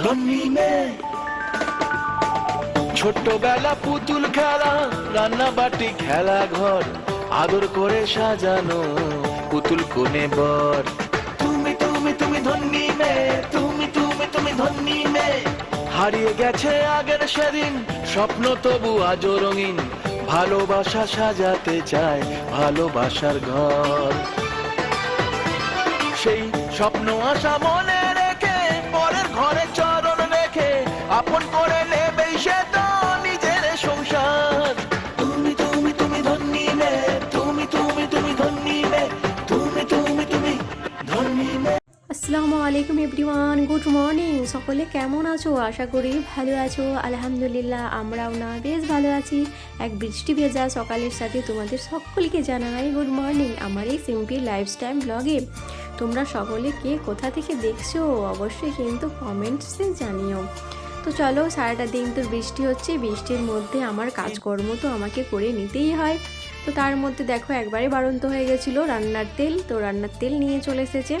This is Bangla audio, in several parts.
ধনী মেয়ে পুতুল খেলা, রান্না বাটি খেলা ঘর, আদর করে সাজানো পুতুল কোনে বর। তুমি তুমি তুমি ধনী মেয়ে তুমি তুমি তুমি ধনী মেয়ে হারিয়ে গেছে আগের সেদিন, স্বপ্ন তবু আজও রঙিন। ভালোবাসা সাজাতে চায় ভালোবাসার ঘর। সেই স্বপ্ন আশা মনে আপন করে সে তো নিজের সংসার। তুমি তুমি তুমি ধনী মে তুমি তুমি তুমি ধনী মে তুমি তুমি তুমি ধনী মে আসসালামু আলাইকুম এভরিওয়ান, গুড মর্নিং। সকলে কেমন আছো? আশা করি ভালো আছো। আলহামদুলিল্লাহ, আমরাও না, বেশ ভালো আছি। এক বৃষ্টি ভেজা সকালের সাথে তোমাদের সকলকে জানাই গুড মর্নিং আমার এই সিম্পল লাইফস্টাইল ব্লগে। তোমরা সকলে কে কোথা থেকে দেখছ? অবশ্যই কিন্তু কমেন্টসে জানিও। তো চলো, সারাটা দিন তো বৃষ্টি হচ্ছে, বৃষ্টির মধ্যে আমার কাজকর্ম তো আমাকে করে নিতেই হয়। তো তার মধ্যে দেখো একবারে বাড়ন্ত হয়ে গেছিল রান্নার তেল, তো রান্নার তেল নিয়ে চলে এসেছে।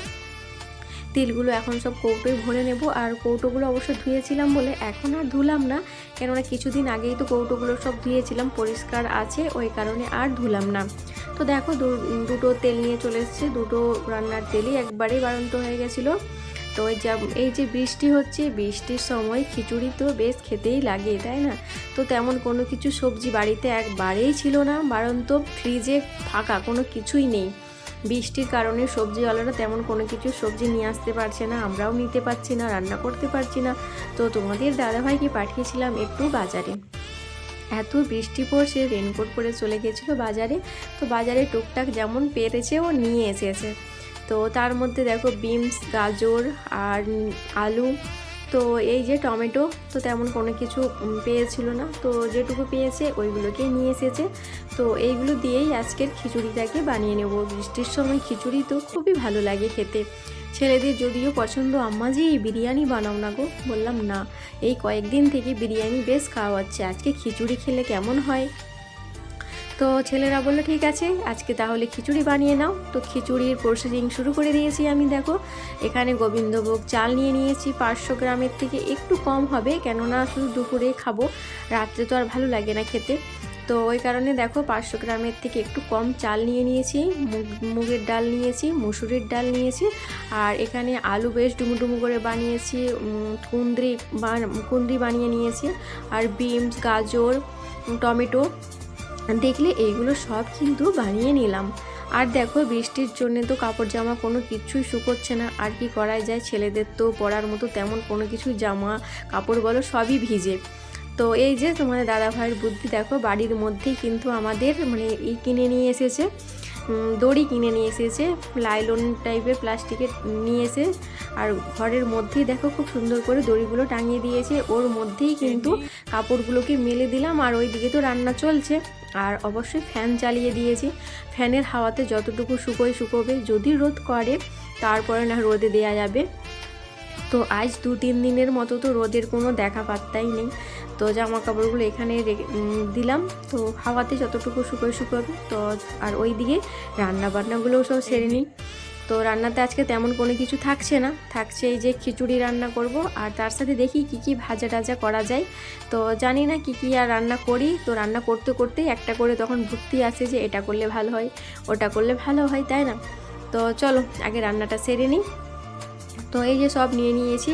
তেলগুলো এখন সব কৌটোয় ভরে নেব, আর কৌটোগুলো অবশ্য ধুয়েছিলাম বলে এখন আর ধুলাম না। কেননা কিছুদিন আগেই তো কৌটোগুলো সব ধুয়েছিলাম, পরিষ্কার আছে, ওই কারণে আর ধুলাম না। তো দেখো দুটো তেল নিয়ে চলে এসেছে, দুটো রান্নার তেলই একবারেই বাড়ন্ত হয়ে গেছিল। তো এই যা, এই যে বৃষ্টি হচ্ছে, বৃষ্টির সময় খিচুড়ি তো বেশ খেতেই লাগে, তাই না? তো তেমন কোনো কিছু সবজি বাড়িতে একবারেই ছিল না, বারণ তো ফ্রিজে ফাঁকা, কোনো কিছুই নেই। বৃষ্টির কারণে সবজিওয়ালারা তেমন কোনো কিছু সবজি নিয়ে আসতে পারছে না, আমরাও নিতে পারছি না, রান্না করতে পারছি না। তো তোমাদের দাদাভাইকে পাঠিয়েছিলাম একটু বাজারে। এত বৃষ্টি পড়ছে রেনকোট পরে চলে গেছিল বাজারে, তো বাজারে টুকটাক যেমন পেরেছে ও নিয়ে এসেছে। তো তার মধ্যে দেখো বিনস গাজর আর আলু। তো এই যে টমেটো, তো তেমন কোনো কিছু পেয়েছিল না। তো যেটুকু পেয়েছে ওইগুলোকে নিয়ে এসেছে। তো এইগুলো দিয়েই আজকের খিচুড়িটাকে বানিয়ে নেব। বৃষ্টির সময় খিচুড়ি তো খুবই ভালো লাগে খেতে। ছেলেদের যদিও পছন্দ, আম্মা যে এই বিরিয়ানি বানাও না গো? বললাম, না, এই কয়েকদিন থেকে বিরিয়ানি বেশ খাওয়া হচ্ছে। আজকে খিচুড়ি খেলে কেমন হয়? তো ছেলেরা বলল, ঠিক আছে, আজকে তাহলে খিচুড়ি বানিয়ে নাও। তো খিচুড়ির প্রসেসিং শুরু করে দিয়েছি আমি, দেখো। এখানে গোবিন্দভোগ চাল নিয়ে নিয়েছি, পাঁচশো গ্রামের থেকে একটু কম হবে, কেননা শুধু দুপুরে খাব, রাত্রে তো আর ভালো লাগে না খেতে। তো ওই কারণে, দেখো, পাঁচশো গ্রামের থেকে একটু কম চাল নিয়ে নিয়েছি, মুগ, মুগের ডাল নিয়েছি, মুসুরির ডাল নিয়েছি, আর এখানে আলু বেশ ডুমু করে বানিয়েছি কুন্দ্রি কুন্দ্রি বানিয়ে নিয়েছি, আর বিনস, গাজর, টমেটো দেখলে এইগুলো সব কিন্তু বানিয়ে নিলাম। আর দেখো, বৃষ্টির জন্য তো কাপড় জামা কোনো কিছুই শুকোচ্ছে না। আর কি করাই যায়? ছেলেদের তো পরার মতো তেমন কোনো কিছু জামা, কাপড় বলো, সবই ভিজে। তো এই যে তোমাদের দাদা ভাইয়ের বুদ্ধি, দেখো, বাড়ির মধ্যেই কিন্তু আমাদের মানে এই কিনে নিয়ে এসেছে। দড়ি কিনে নিয়ে এসেছে, লাইলন টাইপের প্লাস্টিকের নিয়ে এসে, আর ঘরের মধ্যেই দেখো খুব সুন্দর করে দড়িগুলো টাঙিয়ে দিয়েছে। ওর মধ্যেই কিন্তু কাপড়গুলোকে মেলে দিলাম, আর ওই দিকে তো রান্না চলছে। আর অবশ্যই ফ্যান চালিয়ে দিয়েছি। ফ্যানের হাওয়াতে যতটুকু শুকোয় শুকোবে, যদি রোদ করে, তারপরে না রোদে দেয়া যাবে। তো আজ দু তিন দিনের মতো তো রোদের কোনো দেখা পাত্তাই নেই। তো জামা কাপড়গুলো এখানে দিলাম। তো হাওয়াতে যতটুকু শুকোয় শুকোবে তো আর ওই দিকে রান্না বান্নাগুলোও সব সেরে নিই। তো রান্নাতে আজকে তেমন কোনো কিছু থাকছে না। থাকছে এই যে খিচুড়ি রান্না করব, আর তার সাথে দেখি কি কি ভাজা টাজা করা যায়। তো জানি না কি কি আর রান্না করি। তো রান্না করতে করতেই একটা করে তখন বুদ্ধি আসে যে এটা করলে ভালো হয়, ওটা করলে ভালো হয়, তাই না? তো চলো, আগে রান্নাটা সেরে নিই। তো এই যে সব নিয়ে নিয়েছি।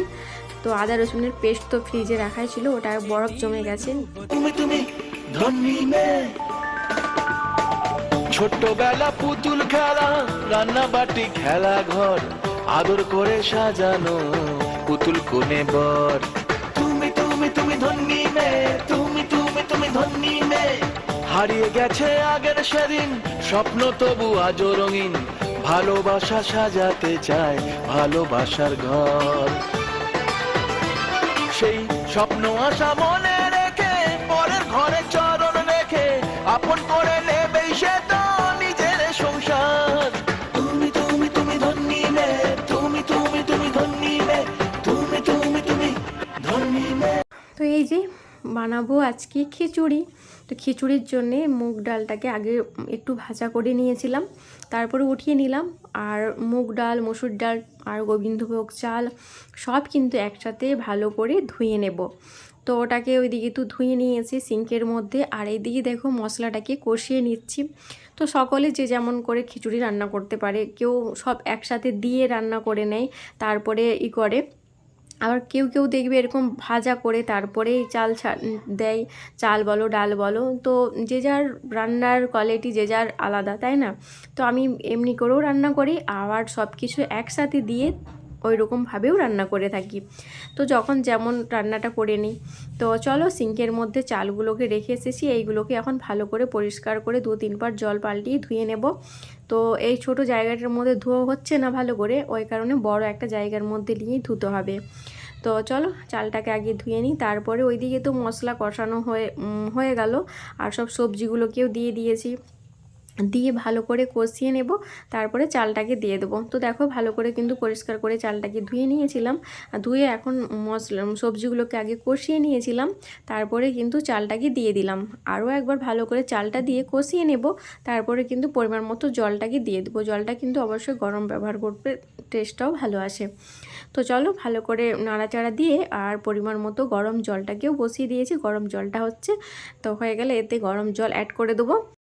তো আদা রসুনের পেস্ট তো ফ্রিজে রাখাই ছিল, ওটা বরফ জমে গেছে। ছোট্টবেলা পুতুল খেলা, রান্না বাটি খেলা ঘর, আদর করে সাজানো পুতুল কোনে বর। তুমি তুমি তুমি ধনী মেয়ে, তুমি তুমি তুমি ধনী মেয়ে। হারিয়ে গেছে আগের সেদিন, স্বপ্ন তবু আজও রঙিন। ভালোবাসা সাজাতে চায় ভালোবাসার ঘর। সেই স্বপ্ন আশা মনে রেখে, পরের ঘরে চরণ রেখে, আপন করে নেবেই সে তো বানাবো আজকে খিচুড়ি। তো খিচুড়ির জন্যে মুগ ডালটাকে আগে একটু ভাজা করে নিয়েছিলাম। তারপরে উঠিয়ে নিলাম। আর মুগ ডাল, মসুর ডাল আর গোবিন্দভোগ চাল সব কিন্তু একসাথে ভালো করে ধুয়ে নেব। তো ওটাকে ওইদিকে তো ধুয়ে নিয়েছি সিঙ্কের মধ্যে। আর এইদিকে দেখো মশলাটাকে কষিয়ে নিচ্ছি। তো সকলে যে যেমন করে খিচুড়ি রান্না করতে পারে, কেউ সব একসাথে দিয়ে রান্না করে নেয়, তারপরে ই করে। আবার কেউ কেউ দেখবে এরকম ভাজা করে তারপরেই চাল দেয়। চাল বলো, ডাল বলো। তো যে যার রান্নার কোয়ালিটি যে যার আলাদা, তাই না? তো আমি এমনি করেও রান্না করি। আবার সব কিছু একসাথে দিয়ে ওই রকমভাবেও রান্না করে থাকি। তো যখন যেমন রান্নাটা করে নিই। তো চলো সিঙ্কের মধ্যে চালগুলোকে রেখে এসেছি। এইগুলোকে এখন ভালো করে পরিষ্কার করে দু তিনবার জল পাল্টিয়ে ধুয়ে নেব। তো এই ছোট জায়গাটার মধ্যে ধোয়া হচ্ছে না ভালো করে, ওই কারণে বড় একটা জায়গার মধ্যে নিয়েই ধুতে হবে। তো চলো চালটাকে আগে ধুয়ে নিই, তারপরে ওইদিকে তো মশলা কষানো হয়ে হয়ে গেল, আর সব সবজিগুলোকেও দিয়ে দিয়েছি। দিয়ে ভালো করে কষিয়ে নেব, তারপরে চালটাকে দিয়ে দেবো। তো দেখো ভালো করে কিন্তু পরিষ্কার করে চালটাকে ধুয়ে নিয়েছিলাম। ধুয়ে এখন মশলা, সবজিগুলোকে আগে কষিয়ে নিয়েছিলাম, তারপরে কিন্তু চালটাকে দিয়ে দিলাম। আরও একবার ভালো করে চালটা দিয়ে কষিয়ে নেব, তারপরে কিন্তু পরিমাণ মতো জলটাকে দিয়ে দেবো। জলটা কিন্তু অবশ্যই গরম ব্যবহার করবে টেস্টটাও ভালো আসে। তো চলো ভালো করে নাড়াচাড়া দিয়ে আর পরিমাণ মতো গরম জলটাকেও বসিয়ে দিয়েছি। গরম জলটা হচ্ছে, তো হয়ে গেলে এতে গরম জল অ্যাড করে দেবো।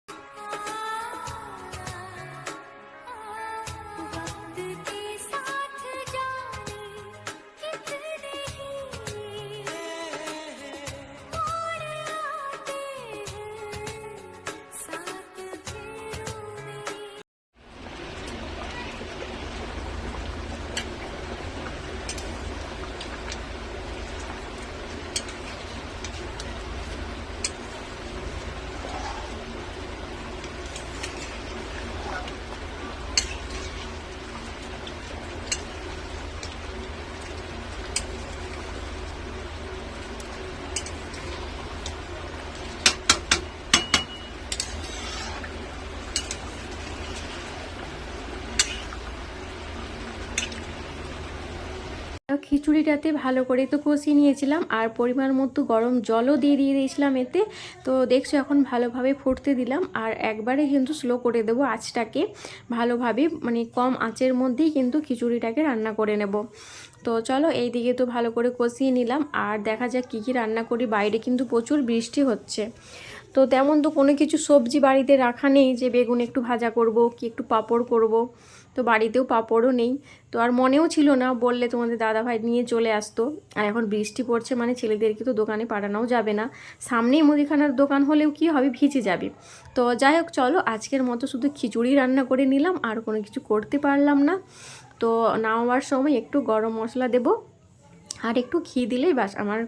খিচুড়িটাতে ভালো করে তো কষিয়ে নিয়েছিলাম আর পরিমাণ মতো গরম জলও দিয়ে দিয়ে দিয়েছিলাম এতে। তো দেখছ এখন ভালোভাবে ফুটতে দিলাম আর একবারে কিন্তু স্লো করে দেবো আঁচটাকে। ভালোভাবে মানে কম আঁচের মধ্যেই কিন্তু খিচুড়িটাকে রান্না করে নেব। তো চলো এই দিকে তো ভালো করে কষিয়ে নিলাম আর দেখা যাক কী কী রান্না করি। বাইরে কিন্তু প্রচুর বৃষ্টি হচ্ছে। তো তেমন তো কোনো কিছু সবজি বাড়িতে রাখা নেই যে বেগুন একটু ভাজা করব, কি একটু পাঁপড় করব। তো বাড়িতেও পাঁপড়ও নেই। তো আর মনেও ছিল না বললে তোমাদের দাদা ভাই নিয়ে চলে আসতো। আর এখন বৃষ্টি পড়ছে মানে ছেলেদেরকে তো দোকানে পাঠানোও যাবে না। সামনেই মুদিখানার দোকান হলেও কি হবে, ভিজে যাবে। তো যাই হোক, চলো আজকের মতো শুধু খিচুড়ি রান্না করে নিলাম, আর কোনো কিছু করতে পারলাম না। তো নামাবার সময় একটু গরম মশলা দেব, আর একটু ঘি দিলেই বাস, আমার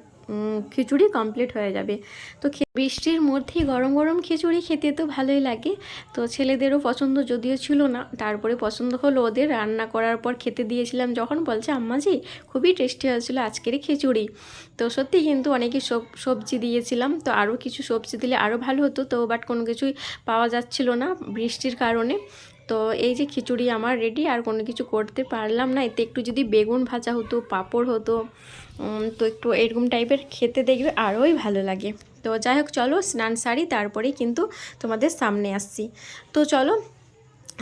খিচুড়ি কমপ্লিট হয়ে যাবে। তো বৃষ্টির মধ্যেই গরম গরম খিচুড়ি খেতে তো ভালোই লাগে। তো ছেলেদেরও পছন্দ যদিও ছিল না, তারপরে পছন্দ হলো ওদের। রান্না করার পর খেতে দিয়েছিলাম যখন বলছে, আম্মাজি, খুবই টেস্টি হয়েছিল আজকের খিচুড়ি। তো সত্যি কিন্তু অনেকই সব, সবজি দিয়েছিলাম। তো আরও কিছু সবজি দিলে আরও ভালো হতো। তো বাট কোনো কিছুই পাওয়া যাচ্ছিল না বৃষ্টির কারণে। তো এই যে খিচুড়ি আমার রেডি আর কোনো কিছু করতে পারলাম না। এতে একটু যদি বেগুন ভাজা হতো, পাঁপড় হতো তো একটু এরকম টাইপের খেতে দেখবে আরোই ভালো লাগে। তো যাই হোক, চলো স্নান সারি, তারপরেই কিন্তু তোমাদের সামনে আসছি। তো চলো,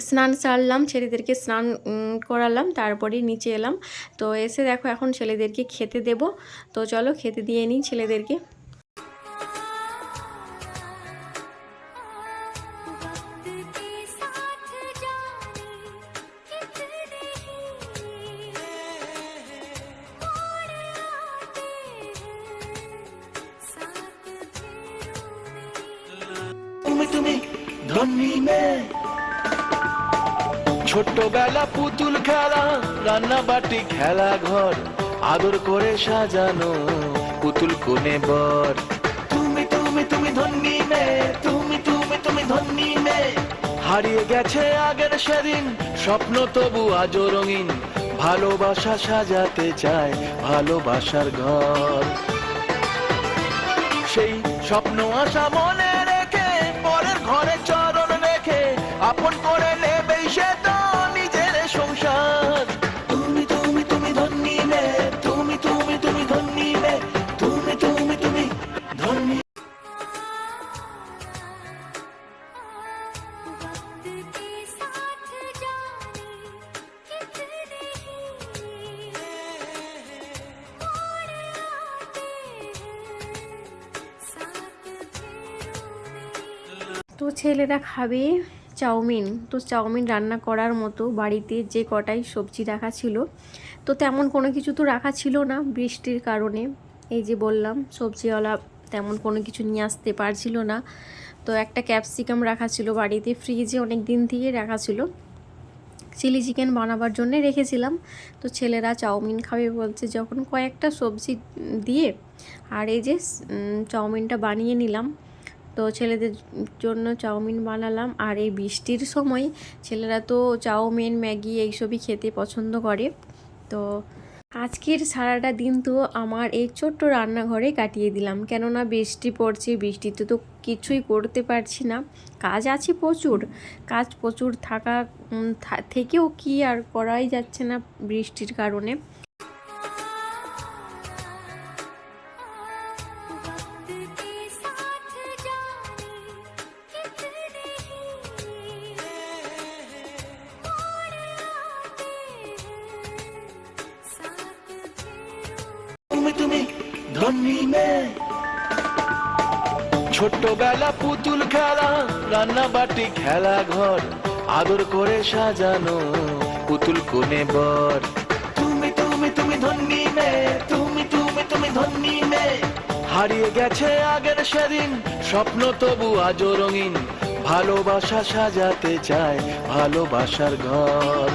স্নান সারলাম, ছেলেদেরকে স্নান করালাম, তারপরেই নিচে এলাম। তো এসে দেখো, এখন ছেলেদেরকে খেতে দেব। তো চলো, খেতে দিয়ে নিই ছেলেদেরকে। ধনী মেয়ে পুতুল খেলা, রান্না বাটি খেলা ঘর, আদর করে সাজানো পুতুল কোনে বর। তুমি তুমি তুমি ধনী মেয়ে তুমি তুমি তুমি ধনী মেয়ে হারিয়ে গেছে আগের সেদিন, স্বপ্ন তবু আজও রঙিন। ভালোবাসা সাজাতে চায় ভালোবাসার ঘর। সেই স্বপ্ন আশা মনে আপন করে নেবে সে তো নিজের সংসার। তুমি তুমি তুমি ধন্যী মে তুমি তুমি তুমি ধন্যী মে তুমি তুমি তুমি ধন্যী তো ছেলেরা খাবে? চাউমিন। তো চাউমিন রান্না করার মতো বাড়িতে যে কটাই সবজি রাখা ছিল, তো তেমন কোনো কিছু তো রাখা ছিল না বৃষ্টির কারণে। এই যে বললাম, সবজিওয়ালা তেমন কোনো কিছু নিয়ে আসতে পারছিল না। তো একটা ক্যাপসিকাম রাখা ছিল বাড়িতে, ফ্রিজে অনেক দিন থেকে রাখা ছিল। চিলি চিকেন বানাবার জন্য রেখেছিলাম। তো ছেলেরা চাউমিন খাবে বলছে, যখন কয়েকটা সবজি দিয়ে, আর এই যে চাউমিনটা বানিয়ে নিলাম। তো ছেলেদের জন্য চাউমিন বানালাম আর এই বৃষ্টির সময় ছেলেরা তো চাউমিন, ম্যাগি এইসবই খেতে পছন্দ করে। তো আজকের সারাটা দিন তো আমার এই ছোট্ট রান্নাঘরে কাটিয়ে দিলাম। কেননা বৃষ্টি পড়ছে, বৃষ্টিতে তো কিছুই করতে পারছি না। কাজ আছে প্রচুর। কাজ প্রচুর থাকা থেকেও কি আর করাই যাচ্ছে না বৃষ্টির কারণে। পুতুল খেলা খেলা ঘর, আদর করে সাজানো পুতুল কোনে বর। তুমি তুমি তুমি মেয়ে তুমি তুমি তুমি মেয়ে হারিয়ে গেছে আগের সেদিন, স্বপ্ন তবু আজও রঙিন। ভালোবাসা সাজাতে চায় ভালোবাসার ঘর।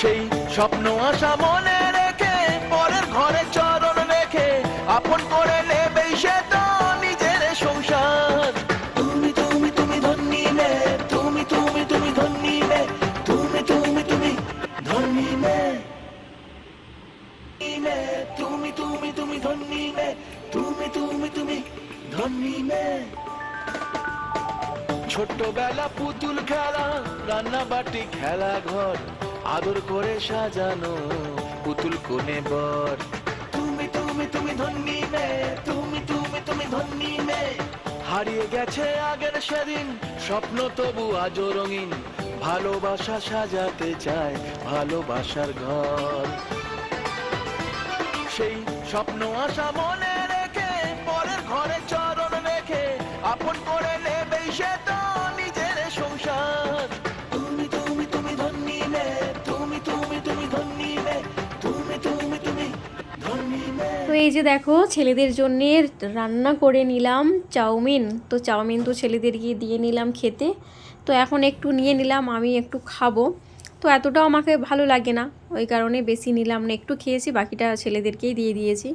সেই স্বপ্ন আশা মনে আপন করে নেবেই সে তো নিজের সংসার। তুমি তুমি তুমি ধনী মে তুমি তুমি তুমি ধনী মে তুমি তুমি তুমি ধনী মে তুমি তুমি তুমি ধনী মে তুমি তুমি তুমি ধনী মে ছোট্টবেলা পুতুল খেলা রান্না বাটি খেলা ঘর, আদর করে সাজানো পুতুল কোনে বর। হারিয়ে গেছে আগের সেদিন। স্বপ্ন তবু আজও রঙিন। ভালোবাসা সাজাতে চায় ভালোবাসার ঘর। সেই স্বপ্ন আশা মনে এই যে দেখো, ছেলেদের জন্য রান্না করে নিলাম চাউমিন। তো চাউমিন তো ছেলেদেরকে দিয়ে নিলাম খেতে। তো এখন একটু নিয়ে নিলাম, আমি একটু খাব। তো এতটাও আমাকে ভালো লাগে না, ওই কারণে বেশি নিলাম না, একটু খেয়েছি, বাকিটা ছেলেদেরকেই দিয়ে দিয়েছি।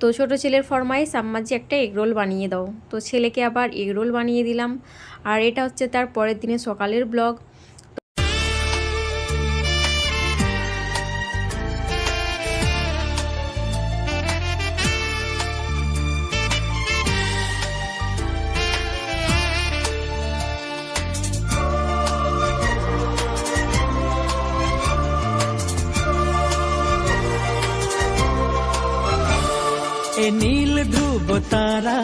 তো ছোট ছেলের ফরমাইশ আম্মাজি একটা এগরোল বানিয়ে দাও। তো ছেলেকে আবার এগরোল বানিয়ে দিলাম। আর এটা হচ্ছে তার পরের দিনে সকালের ব্লগ। এ নীল ধ্রুব তারা